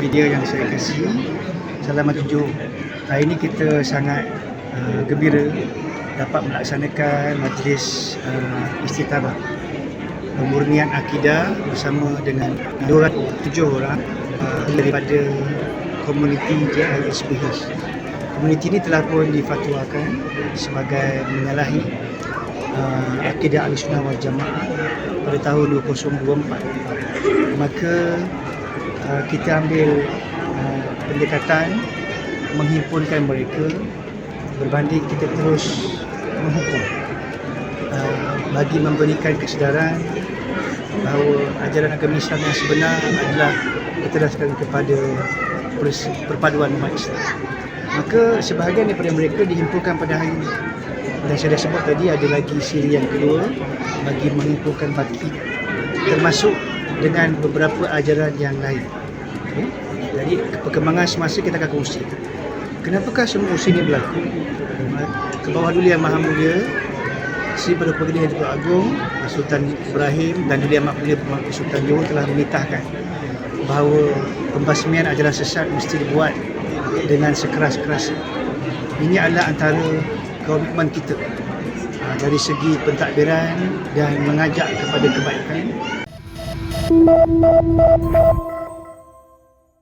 media yang saya kasih Selamat tujuh Hari ini kita sangat uh, gembira dapat melaksanakan majlis uh, istiqamah pemurnian akidah bersama dengan dua tujuh orang uh, daripada komuniti JISPH. Komuniti ini telah pun difatwakan sebagai menyalahi uh, akidah Ahlussunnah wal Jamaah pada tahun 2024. Maka uh, kita ambil uh, pendekatan menghimpunkan mereka berbanding kita terus menghukum uh, bagi memberikan kesedaran bahawa ajaran agama Islam yang sebenar adalah berdasarkan kepada perpaduan umat Islam. Maka sebahagian daripada mereka dihimpunkan pada hari ini. Dan saya dah sebut tadi ada lagi siri yang kedua bagi menghimpunkan baki termasuk dengan beberapa ajaran yang lain. Jadi perkembangan semasa kita akan kongsikan. Kenapakah semua usaha ini berlaku? Ke bawah dulu yang Maha Mulia Sri Pada Pegedih Datuk Agung Sultan Ibrahim dan Duli Amat Mulia Pemerintah Sultan Johor telah menitahkan bahawa pembasmian ajaran sesat mesti dibuat dengan sekeras-keras. Ini adalah antara komitmen kita uh, dari segi pentadbiran dan mengajak kepada kebaikan. Thank you.